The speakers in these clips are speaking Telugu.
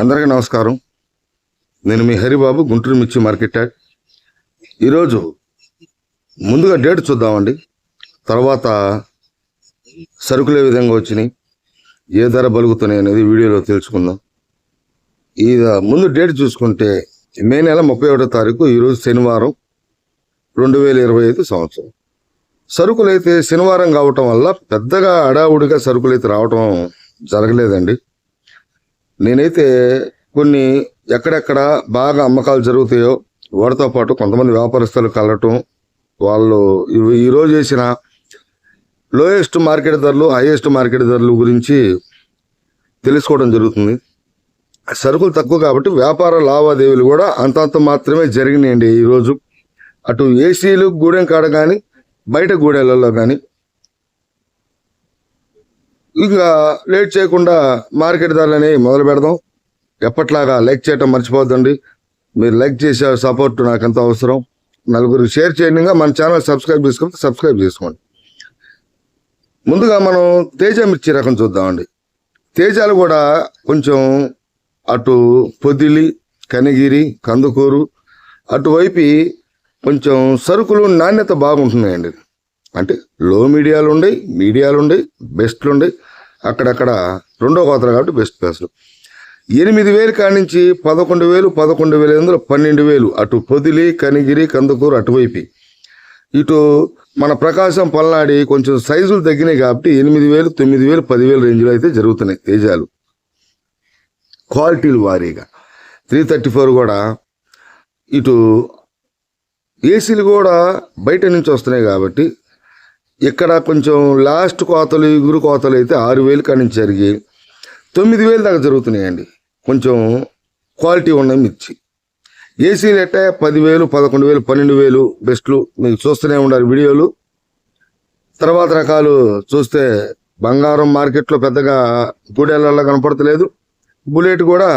అందరికీ నమస్కారం. నేను మీ హరిబాబు గుంటూరు మిర్చి మార్కెట్ యాడ్. ఈరోజు ముందుగా డేట్ చూద్దామండి. తర్వాత సరుకులు ఏ విధంగా వచ్చినాయి ఏ ధర బలుగుతున్నాయి అనేది వీడియోలో తెలుసుకుందాం. ఈ ముందు డేట్ చూసుకుంటే మే నెల ముప్పై ఒకటో తారీఖు ఈరోజు శనివారం రెండు వేల ఇరవై ఐదు సంవత్సరం. సరుకులు అయితే శనివారం కావటం వల్ల పెద్దగా అడావుడిగా సరుకులు అయితే రావటం జరగలేదండి. నేనైతే కొన్ని ఎక్కడెక్కడ బాగా అమ్మకాలు జరుగుతాయో వాటితో పాటు కొంతమంది వ్యాపారస్తులు కలవటం వాళ్ళు ఈరోజు చేసిన లోయెస్ట్ మార్కెట్ ధరలు హైయెస్ట్ మార్కెట్ ధరలు గురించి తెలుసుకోవడం జరుగుతుంది. సరుకులు తక్కువ కాబట్టి వ్యాపార లావాదేవీలు కూడా అంతంత మాత్రమే జరిగినాయండి ఈరోజు అటు ఏసీలు గూడెం కాడ కానీ బయట గూడెలలో కానీ ఇంకా లేట్ చేయకుండా మార్కెట్ ధరలని మొదలు పెడదాం. ఎప్పట్లాగా లైక్ చేయటం మర్చిపోద్దండి మీరు లైక్ చేసే సపోర్ట్ నాకు ఎంతో అవసరం. నలుగురు షేర్ చేయండి మన ఛానల్ సబ్స్క్రైబ్ చేసుకుంటే సబ్స్క్రైబ్ చేసుకోండి. ముందుగా మనం తేజ మిర్చి రకం చూద్దామండి. తేజాలు కూడా కొంచెం అటు పొదిలి కనిగిరి కందుకూరు అటువైపు కొంచెం సరుకులు నాణ్యత బాగుంటున్నాయండి. అంటే లో మీడియాలు ఉండయి మీడియాలు ఉండయి బెస్ట్లు ఉండయి. అక్కడక్కడ రెండో కోతలు కాబట్టి బెస్ట్ ప్లేసులు. ఎనిమిది వేలు కాడి నుంచి పదకొండు వేలు పదకొండు వేల ఎనిమిది పన్నెండు వేలు. అటు పొదిలి కనిగిరి కందుకూరు అటువైపు. ఇటు మన ప్రకాశం పల్నాడి కొంచెం సైజులు తగ్గినాయి కాబట్టి ఎనిమిది వేలు తొమ్మిది వేలు పదివేలు రేంజ్లో అయితే జరుగుతున్నాయి తేజాలు. క్వాలిటీలు వారీగా. త్రీ థర్టీ ఫోర్ కూడా ఇటు ఏసీలు కూడా బయట నుంచి వస్తున్నాయి కాబట్టి ఇక్కడ కొంచెం లాస్ట్ కోతలు ఎగురు కోతలు అయితే ఆరు వేలు కాడి నుంచి జరిగి తొమ్మిది వేలు దాకా జరుగుతున్నాయండి. కొంచెం క్వాలిటీ ఉన్న మిర్చి. ఏసీలు అంటే పదివేలు పదకొండు వేలు పన్నెండు వేలు బెస్ట్లు మీకు చూస్తూనే ఉండాలి వీడియోలు. తర్వాత రకాలు చూస్తే బంగారం మార్కెట్లో పెద్దగా గూడెలలో కనపడతలేదు. బుల్లెట్ కూడా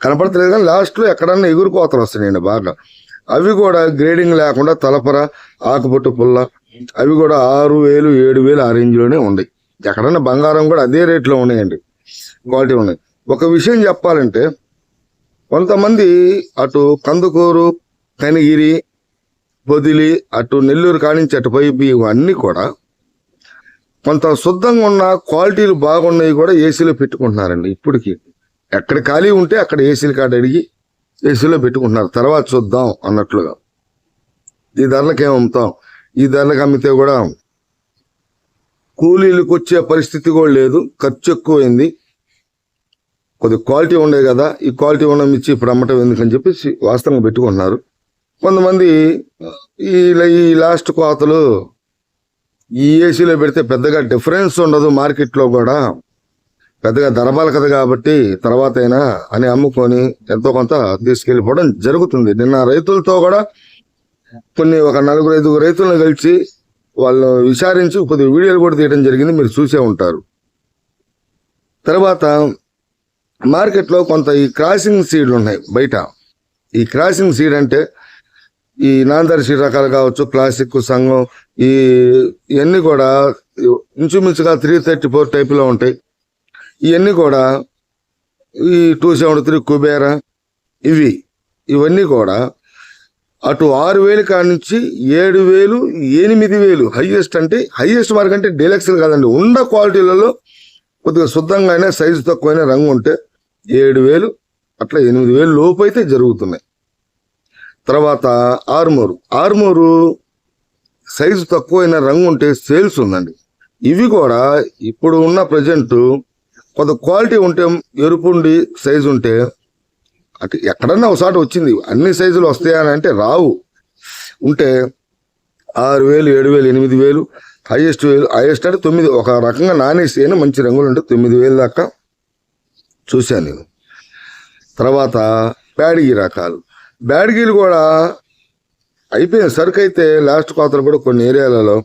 కనపడతలేదు కానీ లాస్ట్లో ఎక్కడన్నా ఎగురు కోతలు వస్తున్నాయండి బాగా. అవి కూడా గ్రేడింగ్ లేకుండా తలపర ఆకుపట్టు పుల్ల అవి కూడా ఆరు వేలు ఏడు వేలు ఆ రేంజ్లోనే ఉన్నాయి. ఎక్కడన్నా బంగారం కూడా అదే రేట్లో ఉన్నాయండి. క్వాలిటీ ఉన్నాయి. ఒక విషయం చెప్పాలంటే కొంతమంది అటు కందుకూరు కనిగిరి బొదిలి అటు నెల్లూరు కానించి అటు పైపు ఇవన్నీ కూడా కొంత శుద్ధంగా ఉన్న క్వాలిటీలు బాగున్నాయి కూడా ఏసీలో పెట్టుకుంటున్నారండి. ఇప్పటికి ఎక్కడ ఖాళీ ఉంటే అక్కడ ఏసీలు కాడ అడిగి ఏసీలో పెట్టుకుంటున్నారు. తర్వాత చూద్దాం అన్నట్లుగా. ఈ ధరలకు అమ్ముతాం? ఈ ధరలకు అమ్మితే కూడా కూలీలకు వచ్చే పరిస్థితి కూడా లేదు ఖర్చు ఎక్కువైంది కొద్ది క్వాలిటీ ఉండే కదా ఈ క్వాలిటీ ఉన్న ఇచ్చి ఇప్పుడు అమ్మటం ఎందుకని చెప్పేసి వాస్తవంగా పెట్టుకుంటున్నారు. కొంతమంది ఈ ఈ లాస్ట్ కోతలు ఈ ఏసీలో పెడితే పెద్దగా డిఫరెన్స్ ఉండదు మార్కెట్లో కూడా. పెద్దగా ధరబాల కదా కాబట్టి తర్వాత అయినా అని అమ్ముకొని ఎంతో కొంత తీసుకెళ్ళిపోవడం జరుగుతుంది. నిన్న రైతులతో కూడా కొన్ని ఒక నలుగురు ఐదుగురు రైతులను కలిసి వాళ్ళు విచారించి కొద్ది వీడియోలు కూడా తీయడం జరిగింది. మీరు చూసే ఉంటారు. తర్వాత మార్కెట్లో కొంత ఈ క్రాసింగ్ సీడ్లు ఉన్నాయి బయట. ఈ క్రాసింగ్ సీడ్ అంటే ఈ నాందర్ సీడ్ రకాలు కావచ్చు క్లాసిక్ సంఘం ఈ ఇవన్నీ కూడా ఇంచుమించుగా త్రీ థర్టీ ఫోర్ టైప్లో ఉంటాయి. ఇవన్నీ కూడా ఈ టూ సెవెంటీ త్రీ కుబేరా ఇవి ఇవన్నీ కూడా అటు ఆరు వేలు కాడి నుంచి ఏడు వేలు ఎనిమిది వేలు. హైయెస్ట్ అంటే హైయెస్ట్ మార్క్ అంటే డీలక్స్ కాదండి. ఉండ క్వాలిటీలలో కొద్దిగా శుద్ధంగా అయినా సైజు తక్కువైనా రంగు ఉంటే ఏడు వేలు అట్లా ఎనిమిది వేలు లోపు అయితే జరుగుతున్నాయి. తర్వాత ఆర్మోరు. ఆర్మోరు సైజు తక్కువైన రంగు ఉంటే సేల్స్ ఉందండి. ఇవి కూడా ఇప్పుడు ఉన్న ప్రజెంట్ కొంత క్వాలిటీ ఉంటే ఎరుపుండి సైజు ఉంటే అటు ఎక్కడన్నా ఒకసారి వచ్చింది. అన్ని సైజులు వస్తాయని అంటే రావు. ఉంటే ఆరు వేలు ఏడు వేలు ఎనిమిది వేలు హైయెస్ట్ వేలు హైయెస్ట్ అంటే తొమ్మిది ఒక రకంగా నానేసి అయినా మంచి రంగులు ఉంటే తొమ్మిది వేలు దాకా చూశాను నేను. తర్వాత బ్యాడిగి రకాలు. బ్యాడిగీలు కూడా అయిపోయింది సరుకు అయితే లాస్ట్ కోతలు కూడా కొన్ని ఏరియాలలో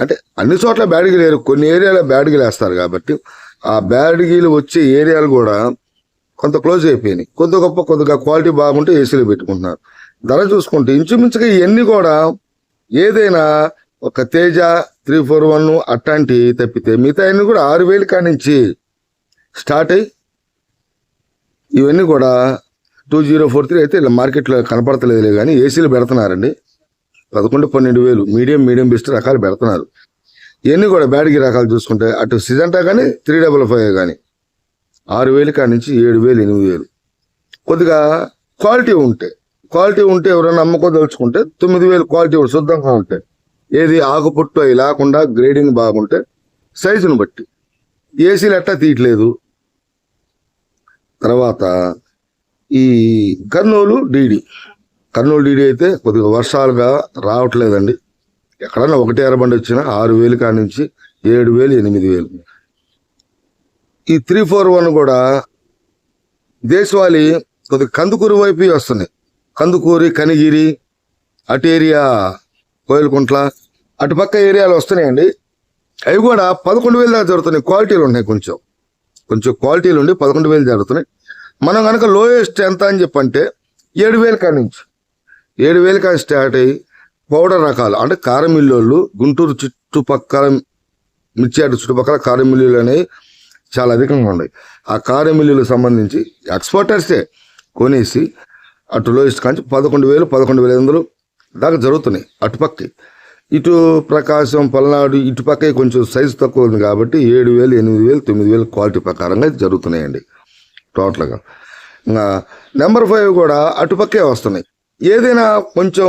అంటే అన్ని చోట్ల బ్యాడిగి లేరు. కొన్ని ఏరియాలో బ్యాడిగి వేస్తారు కాబట్టి ఆ బ్యాడిగీలు వచ్చే ఏరియాలు కూడా కొంత క్లోజ్ అయిపోయినాయి. కొద్ది గొప్ప కొద్దిగా క్వాలిటీ బాగుంటే ఏసీలో పెట్టుకుంటున్నారు. ధర చూసుకుంటే ఇంచుమించుగా ఇవన్నీ కూడా ఏదైనా ఒక తేజ త్రీ ఫోర్ వన్ అట్లాంటి తప్పితే మిగతా అన్ని కూడా ఆరు వేలు కాడి నుంచి స్టార్ట్ అయ్యి ఇవన్నీ కూడా టూ జీరో ఫోర్ త్రీ అయితే ఇలా మార్కెట్లో కనపడతలేదులే కానీ ఏసీలు పెడుతున్నారండి. పదకొండు పన్నెండు వేలు. మీడియం మీడియం బెస్ట్ రకాలు పెడుతున్నారు. ఇవన్నీ కూడా బ్యాడ్కి రకాలు చూసుకుంటే అటు సిజంటా కానీ త్రీ డబల్ ఫైవ్ కానీ ఆరు వేలు కాడి నుంచి ఏడు వేలు ఎనిమిది వేలు కొద్దిగా క్వాలిటీ ఉంటే క్వాలిటీ ఉంటే ఎవరైనా అమ్ముకోదలుచుకుంటే తొమ్మిది వేలు క్వాలిటీ కూడా శుద్ధంగా ఉంటాయి ఏది ఆకుపుట్టు అవి లేకుండా గ్రేడింగ్ బాగుంటే సైజును బట్టి. ఏసీలు ఎట్టా తీయట్లేదు. తర్వాత ఈ కర్నూలు డీడీ. కర్నూలు డీడీ అయితే కొద్దిగా వర్షాలుగా రావట్లేదండి. ఎక్కడన్నా ఒకటి ఎర్రబండి వచ్చినా ఆరు వేలు కాడి నుంచి ఏడు వేలు ఎనిమిది వేలు ఈ త్రీ ఫోర్ వన్ కూడా దేశవాళీ కొద్దిగా కందుకూరు వైపు వస్తున్నాయి. కందుకూరి కనిగిరి అటు ఏరియా కోయిలకుంట్ల అటుపక్క ఏరియాలు వస్తున్నాయండి. అవి కూడా పదకొండు వేలు దాకా జరుగుతున్నాయి. క్వాలిటీలు ఉన్నాయి కొంచెం. కొంచెం క్వాలిటీలు ఉండి పదకొండు వేలు జరుగుతున్నాయి. మనం కనుక లోయెస్ట్ ఎంత అని చెప్పంటే ఏడు వేల కాడి నుంచి. ఏడు వేలు కాడి స్టార్ట్ అయ్యి పౌడర్ రకాలు అంటే కారం మిల్లోళ్ళు గుంటూరు చుట్టుపక్కల మిర్చి అటు చుట్టుపక్కల కారం మిల్లులు అనేవి చాలా అధికంగా ఉన్నాయి. ఆ కారం మిల్లులకు సంబంధించి ఎక్స్పోర్టర్సే కొనేసి అటు లోయెస్ట్ కాంచి పదకొండు వేలు పదకొండు వేల ఐదు వందలు దాకా జరుగుతున్నాయి అటుపక్కి. ఇటు ప్రకాశం పల్నాడు ఇటుపక్కే కొంచెం సైజు తక్కువ ఉంది కాబట్టి ఏడు వేలు ఎనిమిది వేలు తొమ్మిది వేలు క్వాలిటీ ప్రకారంగా జరుగుతున్నాయండి టోటల్గా. ఇంకా నెంబర్ ఫైవ్ కూడా అటుపక్కే వస్తున్నాయి. ఏదైనా కొంచెం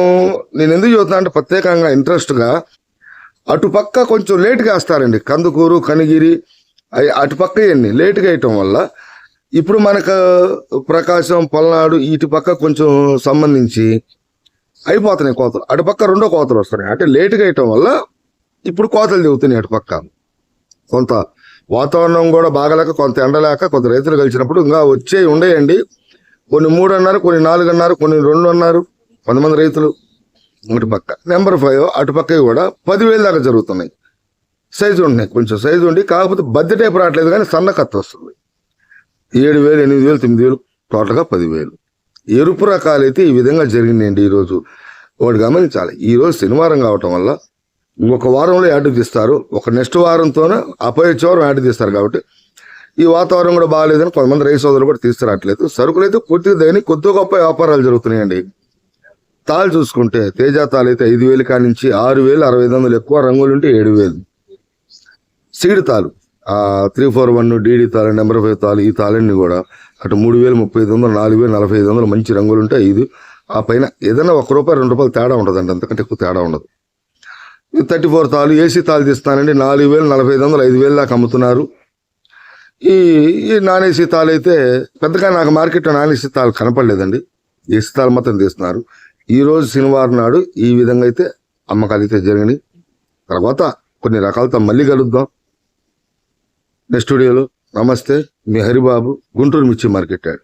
నేను ఎందుకు చూస్తున్నా అంటే ప్రత్యేకంగా ఇంట్రెస్ట్గా అటుపక్క కొంచెం లేట్గా వేస్తారండి కందుకూరు కనిగిరి అవి అటుపక్క ఇవన్నీ లేట్గా వేయటం వల్ల ఇప్పుడు మనకు ప్రకాశం పల్నాడు ఇటు పక్క కొంచెం సంబంధించి అయిపోతున్నాయి కోతలు. అటుపక్క రెండో కోతలు వస్తున్నాయి. అంటే లేటుగా వేయటం వల్ల ఇప్పుడు కోతలు దిగుతున్నాయి అటుపక్క కొంత వాతావరణం కూడా బాగలేక కొంత ఎండలేక కొంత రైతులు కలిసినప్పుడు ఇంకా వచ్చే ఉండేయండి. కొన్ని మూడు అన్నారు కొన్ని నాలుగు అన్నారు కొన్ని రెండు అన్నారు కొంతమంది రైతులు ఇటు పక్క. నెంబర్ ఫైవ్ అటుపక్క కూడా పదివేలు దాకా జరుగుతున్నాయి. సైజు ఉన్నాయి కొంచెం సైజు ఉండి కాకపోతే బద్దె టైప్ రావట్లేదు కానీ సన్న కత్తి వస్తుంది. ఏడు వేలు ఎనిమిది వేలు తొమ్మిది వేలు టోటల్గా పదివేలు. ఎరుపు రకాలు అయితే ఈ విధంగా జరిగిందండి ఈరోజు. వాడు గమనించాలి. ఈరోజు శనివారం కావటం వల్ల ఇంకొక వారంలో యాడ్ తీస్తారు. ఒక నెక్స్ట్ వారంతోనే అపోయొచ్చే వారం యాడ్ తీస్తారు కాబట్టి ఈ వాతావరణం కూడా బాగాలేదని కొంతమంది రైతు సోదరులు కూడా తీసుకురావట్లేదు సరుకులు అయితే పూర్తిగా దగ్గర కొద్ది గొప్ప వ్యాపారాలు జరుగుతున్నాయండి. తాళ్ళు చూసుకుంటే తేజ తాళ్ళు అయితే ఐదు వేలు కానించి నుంచి ఆరు వేలు అరవై ఐదు వందలు ఎక్కువ రంగులు ఉంటే ఏడు వేలు. సీడ్ తాలు. త్రీ ఫోర్ వన్ డీడీ తాలు నెంబర్ ఫైవ్ తాలు ఈ తాళన్ని కూడా అటు మూడు వేలు ముప్పై ఐదు వందలు నాలుగు వేలు నలభై ఐదు వందలు మంచి రంగులు ఉంటే ఐదు ఆ పైన ఏదైనా ఒక రూపాయి రెండు రూపాయలు తేడా ఉండదండి. అంతకంటే ఎక్కువ తేడా ఉండదు. థర్టీ ఫోర్ తాలు ఏసీ తాలు తీస్తానండి. నాలుగు వేలు నలభై ఐదు వందలు ఐదు వేలు దాకా అమ్ముతున్నారు. ఈ ఈ నాన్ ఏసీ తాలు అయితే పెద్దగా నాకు మార్కెట్లో నాన్ ఏసీ తాలు కనపడలేదండి. ఏసీ తాలు మాత్రం తీస్తున్నారు. ఈరోజు శనివారం నాడు ఈ విధంగా అయితే అమ్మకాలు అయితే జరిగినాయి. తర్వాత కొన్ని రకాలతో మళ్ళీ కలుద్దాం. స్టూడియోలో నమస్తే మీ హరిబాబు గుంటూరు మిర్చి మార్కెట్ యాడ్.